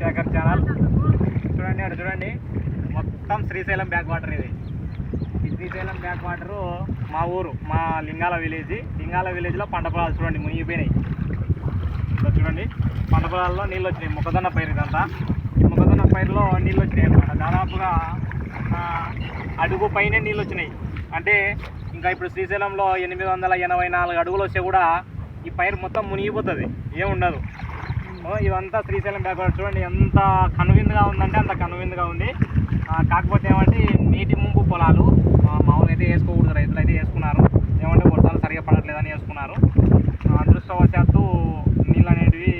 Shekhar channel చూడండి అక్కడ చూడండి. మొత్తం శ్రీశైలం బ్యాక్ వాటర్ ఇది. ఈ శ్రీశైలం బ్యాక్ వాటరు మా ఊరు మా లింగాల విలేజ్ లింగాల విలేజ్లో పంట పొలాలు చూడండి మునిగిపోయినాయి. ఇక్కడ చూడండి. పంట పొలాల్లో నీళ్ళు వచ్చినాయి. మొక్కజొన్న పైరు ఇదంతా. ఈ మొక్కజొన్న పైరులో నీళ్ళు వచ్చినాయి అనమాట దాదాపుగా అడుగు పైనే నీళ్ళు వచ్చినాయి. అంటే ఇంకా ఇప్పుడు శ్రీశైలంలో ఎనిమిది వందల ఎనభై నాలుగు అడుగులు వస్తే కూడా ఈ పైరు మొత్తం మునిగిపోతుంది. ఏముండదు ఇదంతా శ్రీశైలం బ్యాక్వర్డ్ చూడండి ఎంత కనువిందుగా ఉందంటే అంత కనువిందుగా ఉంది. కాకపోతే ఏమంటే నీటి ముంపు పొలాలు మామూలు మామూలుగా అయితే వేసుకోకూడదు రైతులు అయితే వేసుకున్నారు. ఏమంటే వర్షాలు సరిగా పడట్లేదని వేసుకున్నారు. అదృష్టవశాత్తు నీళ్ళు అనేటివి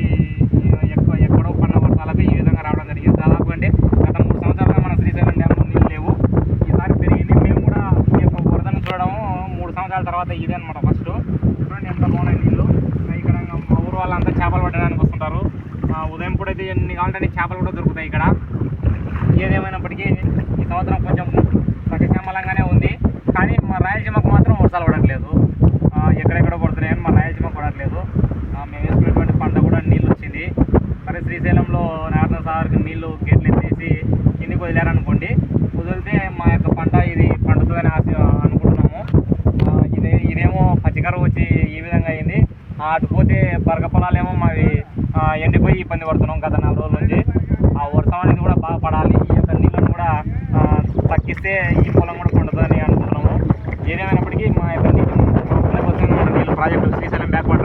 ఎక్కువ ఎక్కడో పడిన వర్షాలకు ఈ విధంగా రావడం జరిగింది. దాదాపు అంటే గత మూడు సంవత్సరాలుగా మన శ్రీశైలం డ్యాంలో నీళ్ళు లేవు. ఈసారి పెరిగింది. మేము కూడా ఈ యొక్క వరదను చూడడం మూడు సంవత్సరాల తర్వాత ఇదే అనమాట ఫస్ట్. చూడండి ఎంత బాగున్నాయి నీళ్ళు ఇక్కడ మా ఊరు వాళ్ళంతా చేపలు పట్టడానికి వస్తుంటారు ఆ, ఉదయం పూట అయితే ఎన్ని కావాలంటే చేపలు కూడా దొరుకుతాయి ఇక్కడ. ఏదేమైనప్పటికీ ఈ సంవత్సరం కొంచెం సకశమలంగానే ఉంది. కానీ మా రాయలసీమకు మాత్రం వర్షాలు పడట్లేదు. ఎక్కడెక్కడ పడుతున్నాయి కానీ మా రాయలసీమకు పడట్లేదు. మేము వేసుకున్నటువంటి పంట కూడా నీళ్ళు వచ్చింది సరే శ్రీశైలంలో నారాయణ సాగర్కి నీళ్ళు గేట్లు ఎత్తేసి కిందికి వదిలేరనుకోండి వదిలితే మా యొక్క పంట ఇది పండుతుందని ఆశ అనుకుంటున్నాము. ఇదే ఇదేమో పచ్చికరువు వచ్చి ఈ విధంగా అయింది. అటు పోతే బరగ పొలాలేమో మావి ఎండిపోయి ఇబ్బంది పడుతున్నాం గత నాలుగు రోజుల నుంచి. ఆ వర్షం అనేది కూడా బాగా పడాలి. ఈ యొక్క నీళ్ళను కూడా తగ్గిస్తే ఈ పొలం కూడా పండుతుందని అనుకుంటున్నాము ఏదేమైనప్పటికీ మా యొక్క నీటి నీళ్ళు ప్రాజెక్టు శ్రీశైలం బ్యాక్వర్డ్